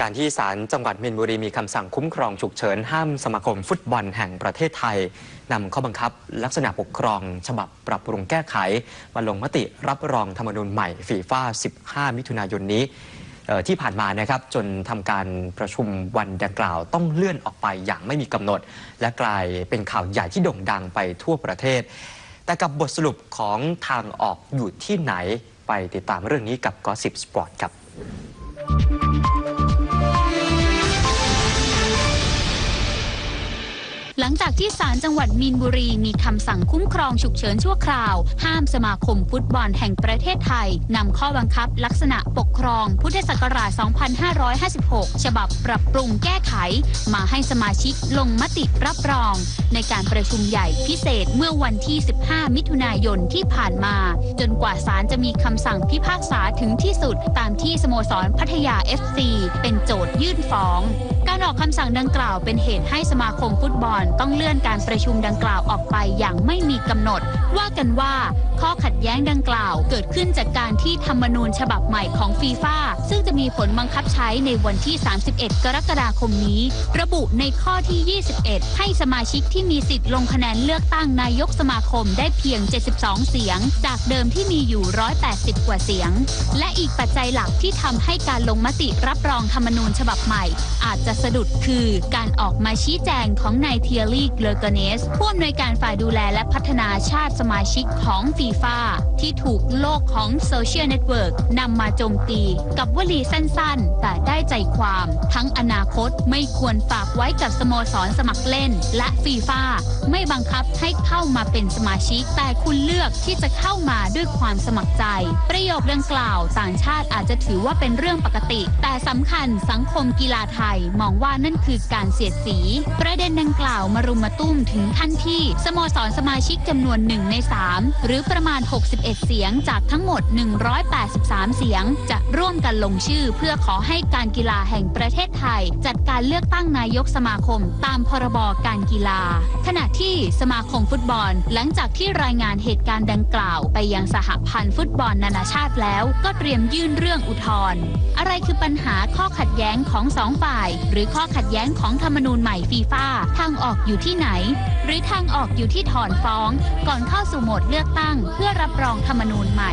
การที่ศาลจังหวัดมีนบุรีมีคำสั่งคุ้มครองฉุกเฉินห้ามสมาคมฟุตบอลแห่งประเทศไทยนำข้อบังคับ ลักษณะปกครอง ฉบับปรับปรุงแก้ไขมาลงมติรับรองธรรมนูญใหม่ฟีฟ่า15 มิถุนายนนี้ที่ผ่านมานะครับจนทำการประชุมวันดังกล่าวต้องเลื่อนออกไปอย่างไม่มีกำหนด และกลายเป็นข่าวใหญ่ที่โด่งดังไปทั่วประเทศ แต่กับบทสรุปของทางออกอยู่ที่ไหนไปติดตามเรื่องนี้กับ Gossip Sport ครับ ลังจากที่ศาลจังหวัดมีนบุรีมีคำสั่งคุ้มครองฉุกเฉินชั่วคราว ห้ามสมาคมฟุตบอลแห่งประเทศไทยนำข้อบังคับลักษณะปกครองพุทธศักราช 2556 ฉบับปรับปรุงแก้ไข มาให้สมาชิกลงมติรับรอง ในการประชุมใหญ่พิเศษเมื่อวันที่ 15 มิถุนายนที่ผ่านมา จนกว่าศาลจะมีคำสั่งพิพากษาถึงที่สุดตามที่สโมสรพัทยา FC เป็นโจทยื่นฟ้อง การออกคำสั่งดังกล่าวเป็นเหตุให้สมาคมฟุตบอล ต้องเลื่อนการประชุมดังกล่าวออกไปอย่างไม่มีกำหนด ว่ากันว่า ข้อขัดแย้งดังกล่าว เกิดขึ้นจากการที่ธรรมนูญฉบับใหม่ของฟีฟ่าซึ่งจะมีผลบังคับใช้ในวันที่ 31 กรกฎาคมนี้ ระบุในข้อที่ 21 ให้สมาชิกที่มีสิทธิ์ลงคะแนนเลือกตั้งนายกสมาคมได้เพียง 72 เสียง จากเดิมที่มีอยู่ 180 กว่าเสียง และอีกปัจจัยหลักที่ทำให้การลงมติรับรองธรรมนูญฉบับใหม่ อาจจะสะดุดคือการออกมาชี้แจงของนายเทียรีเลเกเนสผู้อำนวยการฝ่ายดูแลและพัฒนาชาติสมาชิกของฟีฟ่าที่ถูกโลกของโซเชียลเน็ตเวิร์กนำมาโจมตี กับวลีสั้นๆ แต่ได้ใจความ ทั้งอนาคตไม่ควรฝากไว้กับสโมสรสมัครเล่น และฟีฟ่าไม่บังคับให้เข้ามาเป็นสมาชิก แต่คุณเลือกที่จะเข้ามาด้วยความสมัครใจ ประโยคดังกล่าว ต่างชาติอาจจะถือว่าเป็นเรื่องปกติ แต่สำคัญสังคมกีฬาไทยมองว่านั่นคือการเสียดสี ประเด็นดังกล่าวมารุมมาตุ้มถึงขั้นที่ สโมสรสมาชิกจำนวนหนึ่งใน 3 หรือประมาณ 61 เสียงจากทั้งหมด 183 เสียง จะร่วมกันลงชื่อเพื่อขอให้การกีฬาแห่งประเทศไทย จัดการเลือกตั้งนายกสมาคม ตามพรบการกีฬา ขณะที่สมาคมฟุตบอล หลังจากที่รายงานเหตุการณ์ดังกล่าว ไปยังสหพันธ์ฟุตบอลนานาชาติแล้ว ก็เตรียมยื่นเรื่องอุทธรณ์อะไรคือปัญหาข้อขัดแย้งของสองฝ่ายหรือข้อขัดแย้งของธรรมนูญใหม่ฟีฟ่าทางออกอยู่ที่ไหน หรือทางออกอยู่ที่ถอนฟ้อง ก่อนเข้าสู่โหมดเลือกตั้ง เพื่อรับรองธรรมนูญใหม่